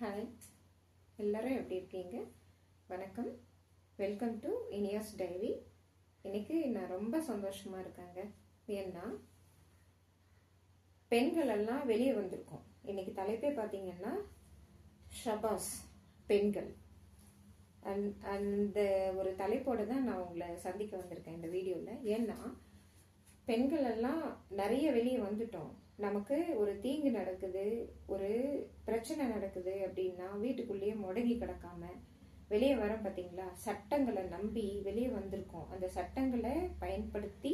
Hi எல்லோரும் எப்படி இருக்கீங்க? வணக்கம். வெல்கம் டு இனியாஸ் டைரி இன்னைக்கு நான் ரொம்ப சந்தோஷமாக இருக்காங்க. ஏன்னா பெண்கள் எல்லாம் வெளியே வந்திருக்கோம். இன்னைக்கு தலைப்பே பார்த்தீங்கன்னா ஷபாஸ் பெண்கள். அந்- அந்த ஒரு தலைப்போடு தான் நான் உங்களை சந்திக்க வந்திருக்கேன் இந்த வீடியோவில் ஏன்னா பெண்கள் எல்லாம் நிறைய வெளியே வந்துட்டோம். நமக்கு ஒரு தீங்கு நடக்குது ஒரு பிரச்சனை நடக்குது அப்படின்னா வீட்டுக்குள்ளேயே முடங்கி கிடக்காம வெளியே வர பார்த்தீங்களா சட்டங்களை நம்பி வெளியே வந்திருக்கோம். அந்த சட்டங்களை பயன்படுத்தி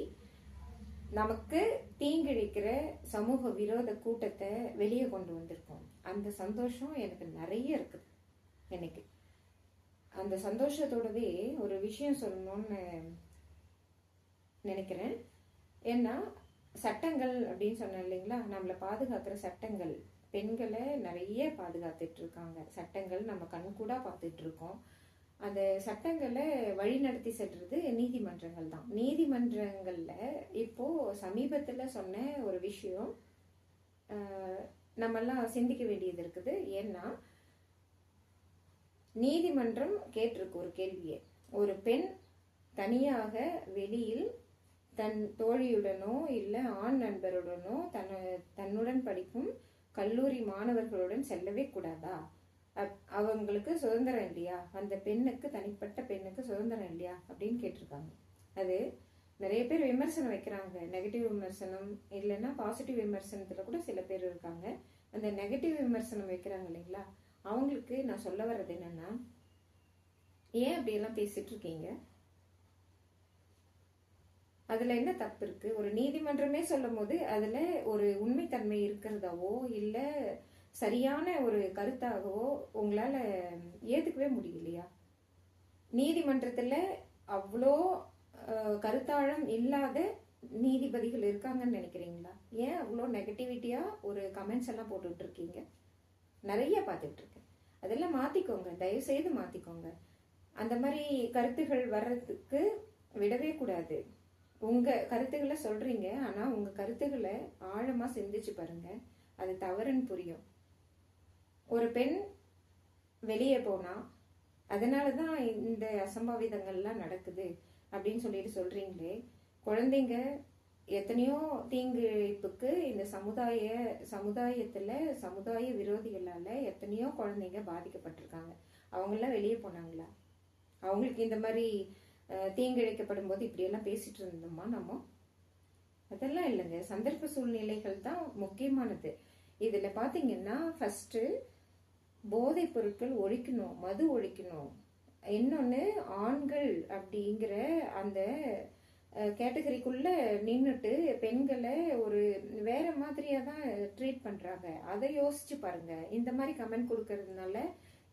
நமக்கு தீங்கிழிக்கிற சமூக விரோத கூட்டத்தை வெளியே கொண்டு வந்திருக்கோம். அந்த சந்தோஷம் எனக்கு நிறைய இருக்குது எனக்கு அந்த சந்தோஷத்தோடவே ஒரு விஷயம் சொல்லணும்னு நினைக்கிறேன். ஏன்னா சட்டங்கள் அப்படின்னு சொன்னேன் இல்லைங்களா? நம்மளை பாதுகாக்கிற சட்டங்கள். பெண்களை நிறைய பாதுகாத்துட்டு இருக்காங்க சட்டங்கள் நம்ம கண்கூடா பார்த்துட்டு இருக்கோம் அந்த சட்டங்களை வழிநடத்தி செல்றது நீதிமன்றங்கள் தான். நீதிமன்றங்கள்ல இப்போ சமீபத்துல சொன்ன ஒரு விஷயம் நம்மெல்லாம் சிந்திக்க வேண்டியது இருக்குது. ஏன்னா நீதிமன்றம் கேட்டிருக்கு ஒரு கேள்வியை. ஒரு பெண் தனியாக வெளியில் தன் தோழியுடனோ இல்லை ஆண் நண்பருடனோ தன் தன்னுடன் படிக்கும் கல்லூரி மாணவர்களுடன் செல்லவே கூடாதா? அப்- அவங்களுக்கு சுதந்திரம் இல்லையா? அந்த பெண்ணுக்கு தனிப்பட்ட பெண்ணுக்கு சுதந்திரம் இல்லையா? அப்படின்னு கேட்டிருக்காங்க. அது நிறைய பேர் விமர்சனம் வைக்கிறாங்க. நெகட்டிவ் விமர்சனம் இல்லைன்னா பாசிட்டிவ் விமர்சனத்தில் கூட சில பேர் இருக்காங்க. அந்த நெகட்டிவ் விமர்சனம் வைக்கிறாங்க இல்லைங்களா? அவங்களுக்கு நான் சொல்ல வர்றது என்னன்னா ஏன் அப்படியெல்லாம் பேசிட்டு இருக்கீங்க? அதுல என்ன தப்பு இருக்கு? ஒரு நீதிமன்றமே சொல்லும் போது அதுல ஒரு உண்மைத்தன்மை இருக்கிறதாவோ இல்ல சரியான ஒரு கருத்தாகவோ உங்களால ஏத்துக்கவே முடியலையா? நீதிமன்றத்துல அவ்வளோ கருத்தாழம் இல்லாத நீதிபதிகள் இருக்காங்கன்னு நினைக்கிறீங்களா? ஏன் அவ்வளோ நெகட்டிவிட்டியா ஒரு கமெண்ட்ஸ் எல்லாம் போட்டுட்டு இருக்கீங்க? நிறைய பார்த்துட்டு இருக்கேன். அதெல்லாம் மாத்திக்கோங்க. தயவு செய்து மாத்திக்கோங்க. அந்த மாதிரி கருத்துகள் வர்றதுக்கு விடவே கூடாது. உங்க கருத்துக்களை சொல்றீங்க ஆனா உங்க கருத்துக்களை ஆழமா சிந்திச்சு பாருங்க. அது தவறுன்னு புரியும். ஒரு பெண் வெளியே போனா அதனால தான் இந்த அசம்பாவிதங்கள்லாம் நடக்குது அப்படின்னு சொல்லிட்டு சொல்றீங்களே குழந்தைங்க எத்தனையோ தீங்கிழைப்புக்கு இந்த சமுதாய சமுதாயத்துல சமுதாய விரோதிகளால எத்தனையோ குழந்தைங்க பாதிக்கப்பட்டிருக்காங்க. அவங்கெல்லாம் வெளியே போனாங்களா? அவங்களுக்கு இந்த மாதிரி தீங்கிழைக்கப்படும் போது இப்படியெல்லாம் பேசிட்டு இருந்தோமா நம்ம? அதெல்லாம் இல்லைங்க. சந்தர்ப்ப சூழ்நிலைகள் தான் முக்கியமானது. இதுல பாத்தீங்கன்னா ஃபர்ஸ்ட் போதைப் பொருட்கள் ஒழிக்கணும் மது ஒழிக்கணும். இன்னொன்னு ஆண்கள் அப்படிங்கிற அந்த கேட்டகரிக்குள்ள நின்றுட்டு பெண்களை ஒரு வேற மாதிரியா தான் ட்ரீட் பண்றாங்க. அதை யோசிச்சு பாருங்க. இந்த மாதிரி கமெண்ட் கொடுக்கறதுனால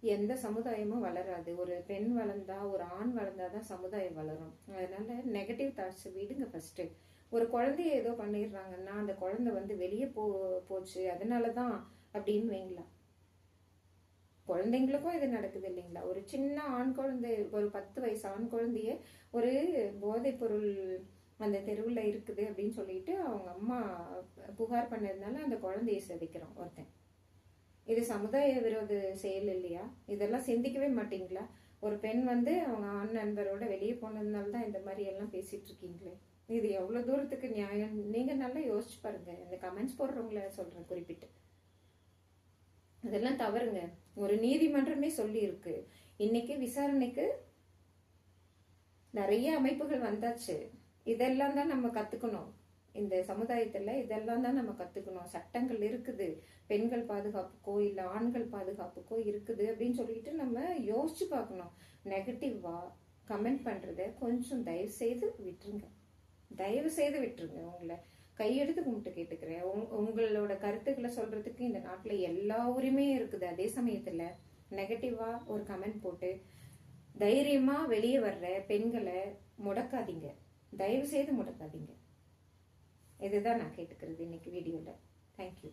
எந்த சமுதாயமும் வளராது. ஒரு பெண் வளர்ந்தா ஒரு ஆண் வளர்ந்தாதான் சமுதாயம் வளரும். அதனால நெகட்டிவ் தாட்ஸ் விடுங்க ஃபர்ஸ்ட் ஒரு குழந்தைய ஏதோ பண்ணிடுறாங்கன்னா அந்த குழந்தை வந்து வெளியே போ போச்சு. அதனாலதான் அப்படின்னு வைங்களா? குழந்தைங்களுக்கும் இது நடக்குது இல்லைங்களா? ஒரு சின்ன ஆண் குழந்தை ஒரு பத்து வயசு ஆண் குழந்தைய ஒரு போதைப் பொருள் அந்த தெருவில் இருக்குது அப்படின்னு சொல்லிட்டு அவங்க அம்மா புகார் பண்ணதுனால அந்த குழந்தைய சிதைக்கிறோம் ஒருத்தன். இது சமுதாய விரோத செயல் இல்லையா? இதெல்லாம் சிந்திக்கவே மாட்டீங்களா? ஒரு பெண் வந்து அவங்க ஆண் நண்பரோட வெளியே போனதுனால தான் இந்த மாதிரி எல்லாம் பேசிட்டு இருக்கீங்களே. இது எவ்வளவு தூரத்துக்கு நியாயம்? நீங்க நல்லா யோசிச்சு பாருங்க. இந்த கமெண்ட்ஸ் போடுறவங்கள சொல்றேன் குறிப்பிட்டு. அதெல்லாம் தவறுங்க. ஒரு நீதிமன்றமே சொல்லி இருக்கு இன்னைக்கு விசாரணைக்கு நிறைய அமைப்புகள் வந்தாச்சு. இதெல்லாம் தான் நம்ம கத்துக்கணும். இந்த சமுதாயத்துல இதெல்லாம் தான் நம்ம கத்துக்கணும். சட்டங்கள் இருக்குது. பெண்கள் பாதுகாப்புக்கோ இல்ல ஆண்கள் பாதுகாப்புக்கோ இருக்குது அப்படின்னு சொல்லிட்டு நம்ம யோசிச்சு பார்க்கணும். நெகட்டிவா கமெண்ட் பண்றத கொஞ்சம் தயவு செய்து விட்டுருங்க. தயவு செய்து விட்டுருங்க உங்களை. கையெடுத்து கும்பிட்டு கேட்டுக்கிறேன். உங் உங்களோட கருத்துக்களை சொல்றதுக்கு இந்த நாட்டுல எல்லா உரிமையும் இருக்குது. அதே சமயத்துல நெகட்டிவா ஒரு கமெண்ட் போட்டு தைரியமா வெளியே வர்ற பெண்களை முடக்காதீங்க. தயவு செய்து முடக்காதீங்க. இதுதான் நான் கேட்டுக்கிறது இன்னைக்கு வீடியோவில் தேங்க்யூ